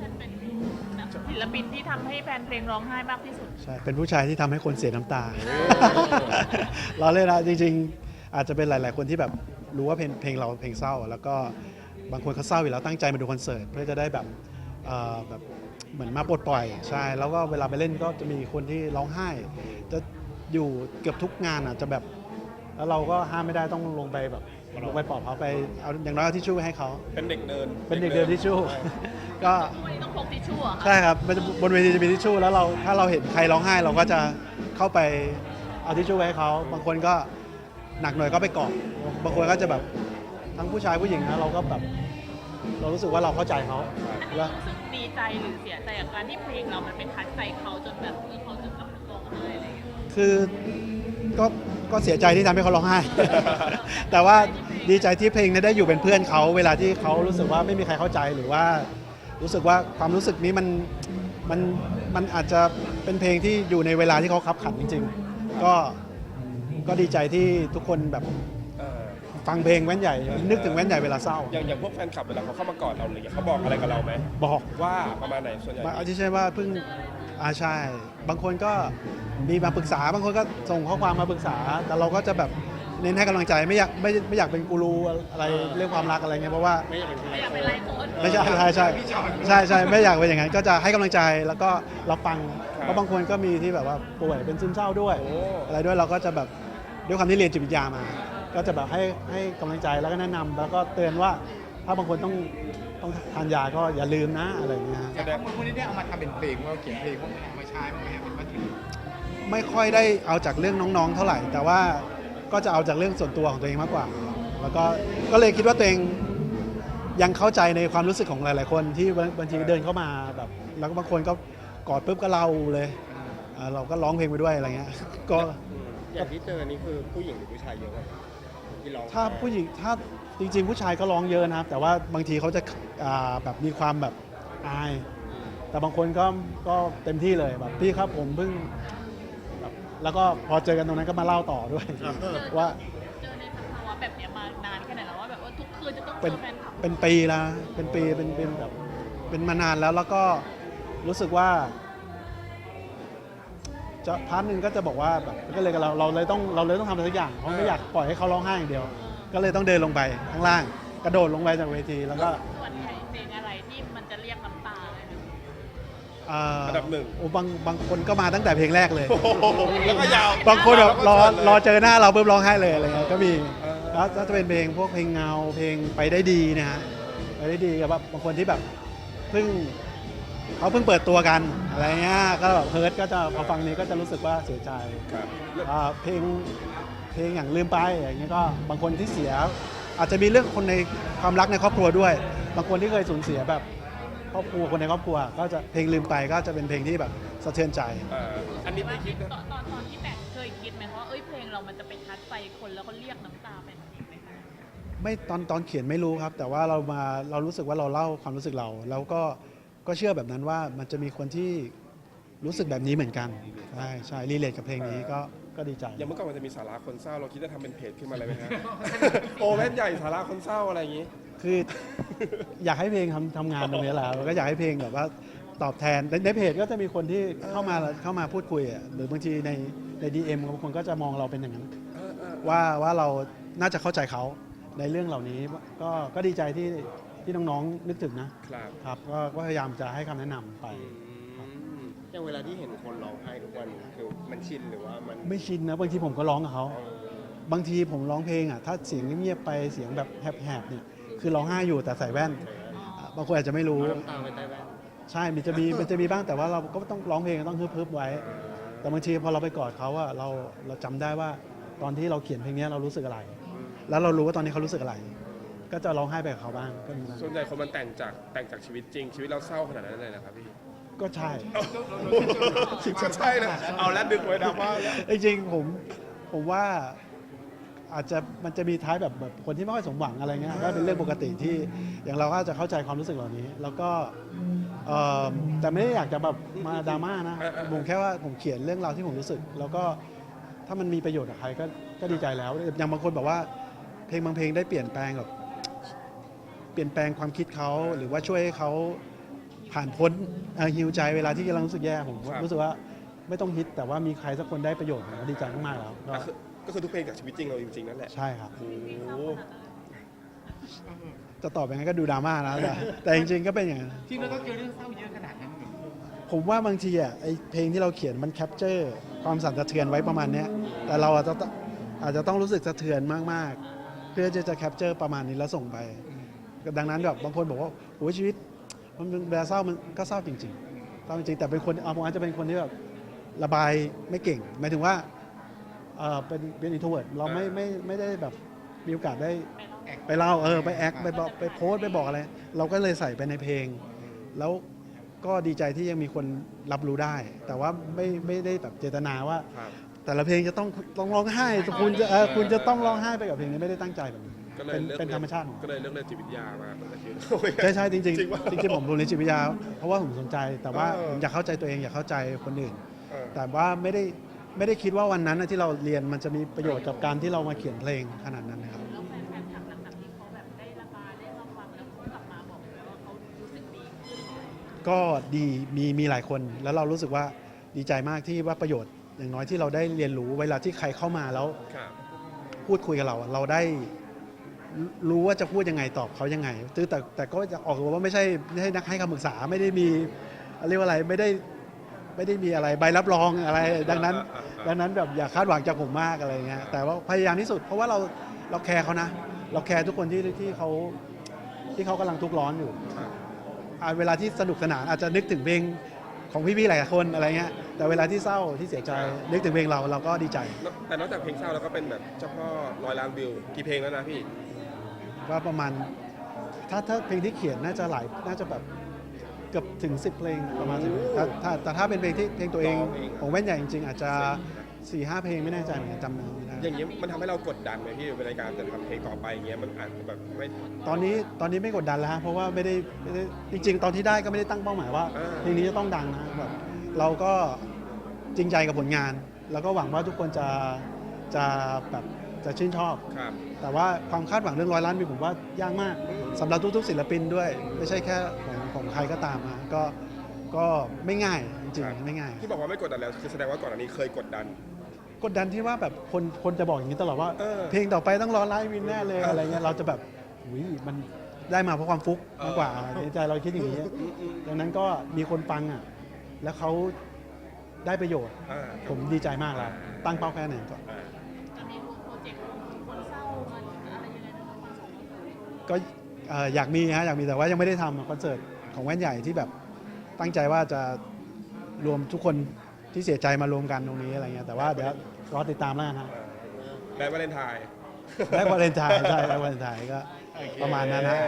ท่านเป็นแบบศิลปินที่ทำให้แฟนเพลงร้องไห้มากที่สุด ใช่ เป็นผู้ชายที่ทำให้คนเสียน้ำตา เราเล่นนะจริง ๆ อาจจะเป็นหลาย ๆ คนที่แบบรู้ว่าเพลงเพลงเราเพลงเศร้า แล้วก็บางคนเขาเศร้าอยู่แล้วตั้งใจมาดูคอนเสิร์ตเพื่อจะได้แบบเอ่อแบบเหมือนมาปลดปล่อย ใช่ แล้วก็เวลาไปเล่นก็จะมีคนที่ร้องไห้ จะอยู่เกือบทุกงานอะจะแบบ แล้วเราก็ห้ามไม่ได้ต้องลงไปแบบ ลงไปปลอบเขาไปเอาอย่างน้อยเอาทิชชู่ไปให้เขาเป็นเด็กเดินเป็นเด็กเดินทิชชู่ ก็วันนี้ต้องพกทิชชู่เหรอคะใช่ครับมันจะบนเวทีจะมีทิชชู่แล้วเราถ้าเราเห็นใครร้องไห้เราก็จะเข้าไปเอาทิชชู่ไว้ให้เขาบางคนก็หนักหน่อยก็ไปเกาะบางคนก็จะแบบทั้งผู้ชายผู้หญิงนะเราก็แบบเรารู้สึกว่าเราเข้าใจเขาอันนี้แล้ว รู้สึกดีใจหรือเสียใจกับการที่เพลงเรามันเป็นทัชใจเขาจนแบบเออเขาถึงกับร้องไห้อะไรอย่างเงี้ยคือก็ ก็เสียใจที่ทำให้เขาร้องไห้ แต่ว่าดีใจที่เพลงนี้ได้อยู่เป็นเพื่อนเขาเวลาที่เขารู้สึกว่าไม่มีใครเข้าใจหรือว่า รู้สึกว่าความรู้สึกนี้มันมันมันอาจจะเป็นเพลงที่อยู่ในเวลาที่เขาขับขันจริง ๆ ก็ก็ดีใจที่ทุกคนแบบเออฟังเพลงแว่นใหญ่ นึกถึงแว่นใหญ่เวลาเศร้า อย่างอย่างพวกแฟนคลับเวลาเขาเข้ามากอดเราอะไรอย่างเงี้ยเขาบอกอะไรกับเราไหมบอกว่าประมาณไหนส่วนใหญ่บางอาทิใช่ว่าเพิ่ง อาใช่ บางคนก็มีมาปรึกษา บางคนก็ส่งข้อความมาปรึกษา แต่เราก็จะแบบเน้นให้กำลังใจไม่อยากไม่ไม่อยากเป็นกูรูอะไรเรื่องความรักอะไรเงี้ยเพราะว่าไม่อยากเป็นไรโคนไม่ใช่ใช่ใช่ใช่ใช่ไม่อยากเป็นอย่างนั้นก็จะให้กำลังใจแล้วก็รับฟังเพราะบางคนก็มีที่แบบว่าป่วยเป็นซึมเศร้าด้วย โอ้ อะไรด้วยเราก็จะแบบด้วยความที่เรียนจิตวิทยามา ก็จะแบบให้ให้กำลังใจแล้วก็แนะนำแล้วก็เตือนว่าถ้าบางคนต้อง ต้องทานยาก็อย่าลืมนะอะไรอย่างเงี้ยฮะ แต่ข้อมูลพวกนี้ได้เอามาทำเป็นเพลงว่าเขียนเพลงพวกนี้เอามาใช้บ้างไหมครับเป็นวัตถุดิบไม่ค่อยได้เอาจากเรื่องน้องๆ เท่าไหร่ แต่ว่าก็จะเอาจากเรื่องส่วนตัวของตัวเองมากกว่า แล้วก็ก็เลยคิดว่าตัวเองยังเข้าใจในความรู้สึกของหลาย ๆ คนที่บางบางทีเดินเข้ามาแบบแล้วก็บางคนก็กอดปุ๊บก็เล่าเลยอ่าเราก็ร้องเพลงไปด้วยอะไรเงี้ยก็อย่างที่เจอนี่คือผู้หญิงหรือผู้ชายเยอะกว่าที่ร้องถ้าผู้หญิงถ้า จริง ๆ ผู้ชายก็ร้องเยอะนะครับ แต่ว่าบางทีเขาจะอ่าแบบมีความแบบอาย แต่บางคนก็ก็เต็มที่เลยแบบพี่ครับผมเพิ่งแบบแล้วก็พอเจอกันตรงนั้นก็มาเล่าต่อด้วย ว่าเจอในสภาวะแบบเนี้ยมานานแค่ไหนแล้วว่าแบบว่าทุกคืนจะต้องเจเป็นอแฟนคลับเป็นปีแล้วเป็นปีเป็นเป็นแบบเป็นมานานแล้วแล้วก็รู้สึกว่าจะพาร์ทหนึ่งก็จะบอกว่าแบบก็เลยกับเราเราเลยต้องเราเลยต้องทำอะไรสักอย่างเพราะไม่อยากปล่อยให้เขาร้องไห้อย่างเดียว ก็เลยต้องเดินลงไปข้างล่าง กระโดดลงไปจากเวทีแล้วก็ส่วนใหญ่เพลงอะไรที่มันจะเรียกน้ำตาเลยนะอ่าอันดับหนึ่ง โอ้บางบางคนก็มาตั้งแต่เพลงแรกเลย โอ้โหแล้วก็ยาวบางคนแบบรอแล้วก็รอเจอหน้าเราปุ๊บร้องไห้เลยอะไรเงี้ยก็มีเออแล้วก็จะเป็นเพลงพวกเพลงเงาเพลงไปได้ดีเนะฮะไปได้ดีกับแบบบางคนที่แบบเพิ่ง เขาเพิ่งเปิดตัวกันอะไรเงี้ยก็แบบเฮิร์ตก็จะพอฟังนี้ก็จะรู้สึกว่าเสียใจครับอ่าเพลงเพลงอย่างลืมไปอย่างเงี้ยก็บางคนที่เสีย อาจจะมีเรื่องคนในความรักในครอบครัวด้วย บางคนที่เคยสูญเสียแบบครอบครัวคนในครอบครัว ก็จะเพลงลืมไปก็จะเป็นเพลงที่แบบสะเทือนใจ เอ่ออันนี้ว่าไม่คิดนะตอนตอนตอนที่แต่งเคยคิดไหมว่าเอ้ยเพลงเรามันจะไปทัดใจคนแล้วก็เรียกน้ำตาเป็นอีกไหมคะไม่ตอนตอนเขียนไม่รู้ครับ แต่ว่าเรามาเรารู้สึกว่าเราเล่าความรู้สึกเรา แล้วก็ ก็เชื่อแบบนั้นว่ามันจะมีคนที่รู้สึกแบบนี้เหมือนกัน ใช่ใช่รีเลทกับเพลงนี้ก็ก็ดีใจ อย่างเมื่อก่อนมันจะมีสาระคนเศร้าเราคิดจะทำเป็นเพจขึ้นมาเลยไหมฮะ โอ้แว่นใหญ่สาระคนเศร้าอะไรอย่างงี้ คือ อยากให้เพลงทำทำงานตรงนี้แหละแล้วก็อยากให้เพลงแบบว่าตอบแทนในในเพจก็จะมีคนที่เข้ามาเข้ามาพูดคุยอะหรือบางทีในในดีเอ็มบางคนก็จะมองเราเป็นอย่างนั้นเออเออว่าว่าเราน่าจะเข้าใจเขาในเรื่องเหล่านี้ก็ก็ดีใจที่ ที่น้องๆนึกถึงนะครับครับก็ก็พยายามจะให้คำแนะนำไปอืมอย่างเวลาที่เห็นคนร้องไห้ทุกวันคือมันชินหรือว่ามันไม่ชินนะบางทีผมก็ร้องกับเขา เออบางทีผมร้องเพลงอะถ้าเสียงเงียบๆไปเสียงแบบแหบๆเนี่ยคือร้องไห้อยู่แต่ใส่แว่นอะบางคนอาจจะไม่รู้ เอาน้ำตาไปใต้แว่นใช่มันจะมีมันจะมีบ้างแต่ว่าเราก็ต้องร้องเพลงต้องฮึบๆไว้ แต่บางทีพอเราไปกอดเขาอะเราเราจำได้ว่าตอนที่เราเขียนเพลงเนี้ยเรารู้สึกอะไร แล้วเรารู้ว่าตอนนี้เขารู้สึกอะไร ก็จะร้องไห้ไปกับเขาบ้างก็มีบ้างส่วนใหญ่คนมันแต่งจากแต่งจากชีวิตจริง ชีวิตเราเศร้าขนาดนั้นเลยนะครับพี่ก็ใช่ถึงจะใช่เลยเอาแล้วดึกไว้ดราม่าแล้วจริงๆผมผมว่าอาจจะมันจะมีท้ายแบบแบบคนที่ไม่ค่อยสมหวังอะไรเงี้ยก็เป็นเรื่องปกติที่อย่างเราก็จะเข้าใจความรู้สึกเหล่านี้ แล้วก็เอ่อแต่ไม่ได้อยากจะแบบมาดราม่านะเออเออเออผมแค่ว่าผมเขียนเรื่องราวที่ผมรู้สึก แล้วก็ถ้ามันมีประโยชน์กับใครก็ก็ดีใจแล้วอย่างบางคนบอกว่า เพลงบางเพลงได้เปลี่ยนแปลงแบบเป ลี่ยนแปลงความคิดเขาหรือว่าช่วยให้เขาผ่านพ้นฮิวใจเวลาที่กำลังรู้สึกแย่ผมครับ รู้สึกว่าไม่ต้องฮิตแต่ว่ามีใครสักคนได้ประโยชน์ผมก็ดีใจมากๆแล้วก็ก็คือก็คือทุกเพลงจากชีวิตจริงเราจริงๆนั่นแหละใช่ครับ โอ้โหจะตอบยังไงก็ดูดราม่านะแต่แต่จริงๆก็เป็นอย่างนั้น จริงแล้วก็เจอเรื่องเศร้าเยอะขนาดนั้นเหรอผมว่าบางทีอะไอเพลงที่เราเขียนมันแคปเจอร์ความสั่นสะเทือนไว้ประมาณเนี้ยแต่เราอาจจะต้องอาจจะต้องรู้สึกสะเทือนมากๆ เพื่อจะจะแคปเจอร์ประมาณนี้แล้วส่งไป ดังนั้นแบบบางคนบอกว่าโอ้ยชีวิต มันเป็นเวลาเศร้ามันก็เศร้าจริงๆเศร้าจริงๆแต่เป็นคนเอาผมอาจจะเป็นคนที่แบบระบายไม่เก่ง หมายถึงว่าเออเป็นเป็นอินโทรเวิร์ดเราไม่ไม่ไม่ได้แบบมีโอกาสได้ไปเล่าเออไปแอคไปบอกไปโพสต์ไปบอกอะไร เราก็เลยใส่ไปในเพลง แล้วก็ดีใจที่ยังมีคนรับรู้ได้ แต่ว่าไม่ไม่ได้แบบเจตนาว่า ครับ แต่ละเพลงจะต้องต้องร้องไห้คุณจะเออคุณจะต้องร้องไห้ไปกับเพลงนี้ไม่ได้ตั้งใจแบบนี้ ก็เลยเป็นเลือกเป็นธรรมชาติของ ก็เลยเลือกเล่นจิตวิทยามาตั้งแต่คิดใช่ใช่จริงจริงจริงปะจริงๆผมเรียนจิตวิทยาเพราะว่าผมสนใจ แต่ว่าเออ ผมอยากเข้าใจตัวเองอยากเข้าใจคนอื่น เออ แต่ว่าไม่ได้ไม่ได้คิดว่าวันนั้นน่ะที่เราเรียนมันจะมีประโยชน์กับการที่เรามาเขียนเพลงขนาดนั้นนะครับ แล้วแฟนๆถามหลังจากที่เขาแบบได้ระบายได้มาฟังแล้วเขากลับมาบอกเลยว่าเขารู้สึกดีขึ้นก็ดีมีมีหลายคนแล้วเรารู้สึกว่าดีใจมากที่ว่าประโยชน์อย่างน้อยที่เราได้เรียนรู้เวลาที่ใครเข้ามาแล้ว ครับ พูดคุยกับเราเราได้ รู้ว่าจะพูดยังไงตอบเขายังไงแต่แต่ก็จะออกตัวว่าไม่ใช่ไม่ใช่นักให้คำปรึกษาไม่ได้มีเรียกว่าอะไรไม่ได้ไม่ได้มีอะไรใบรับรองอะไร ดังนั้น ดังนั้นแบบอย่าคาดหวังจากผมมากอะไรเงี้ยแต่ว่าพยายามที่สุด เพราะว่าเราเราแคร์เขานะ เราแคร์ทุกคนที่ที่เขาที่เขากำลังทุกข์ร้อนอยู่เวลาที่สนุกสนานอาจจะนึกถึงเพลงของพี่ๆหลายคนอะไรเงี้ยแต่เวลาที่เศร้าที่เสียใจนึกถึงเพลงเราเราก็ดีใจ แต่นอกจากเพลงเศร้าแล้วก็เป็นแบบเจ้าพ่อร้อยล้านวิวกี่เพลงแล้วนะพี่ ว่าประมาณ ถ้าถ้าเพลงที่เขียนน่าจะหลายน่าจะแบบเกือบถึง 10 เพลงประมาณสิบถ้าถ้าแต่ถ้าเป็นเพลงที่เพลงตัวเองร้องเองของแว่นใหญ่จริงๆ อาจจะ4ี่ห้าเพลงไม่แน่ใจเหมือนกันจำไม่ได้อย่างนี้ยมันทำให้เรากดดันไหมพี่ในการจะทำเพลงต่อไปอย่างเงี้ยมันอาจจะแบบไม่ ตอนนี้ตอนนี้ไม่กดดันแล้วฮะเพราะว่าไม่ได้ไม่ได้จริง ๆ ตอนที่ได้ก็ไม่ได้ตั้งเป้าหมายว่า เออ เพลงนี้จะต้องดังนะแบบเราก็จริงใจกับผลงาน แล้วก็หวังว่าทุกคนจะจะแบบ จะชื่นชอบ ครับ แต่ว่าความคาดหวังเรื่องร้อยล้านวิวผมว่ายากมากสำหรับทุกๆศิลปินด้วย ไม่ใช่แค่ของของใครก็ตามมาก็ก็ไม่ง่ายจริงครับ ๆไม่ง่าย ที่บอกว่าไม่กดดันแล้วคือแสดงว่าก่อนอันนี้เคยกดดัน กดดันที่ว่าแบบคนคนจะบอกอย่างนี้ตลอดว่า เออเพลงต่อไปต้องร้อยล้านวิวแน่เลยเออออะไรเงี้ยเราจะแบบอุยมันได้มาเพราะความฟุกมากกว่าเออ ในใจเราคิดอย่างนี้อืมอืมดังนั้นก็มีคนฟังอะแล้วเขาได้ประโยชน์ อ่า ผมดีใจมากแล้ว ตั้งเป้าแค่ไหนก่อน อ่า ก็เอ่ออยากมีฮะอยากมีแต่ว่ายังไม่ได้ทำอะคอนเสิร์ตของแว่นใหญ่ที่แบบตั้งใจว่าจะรวมทุกคนที่เสียใจมารวมกันตรงนี้อะไรเงี้ยแต่ว่าเดี๋ยวรอติดตามแล้วกันฮะและวาเลนไทน์และวาเลนไทน์ใช่และวาเลนไทน์ก็ประมาณนั้นฮะ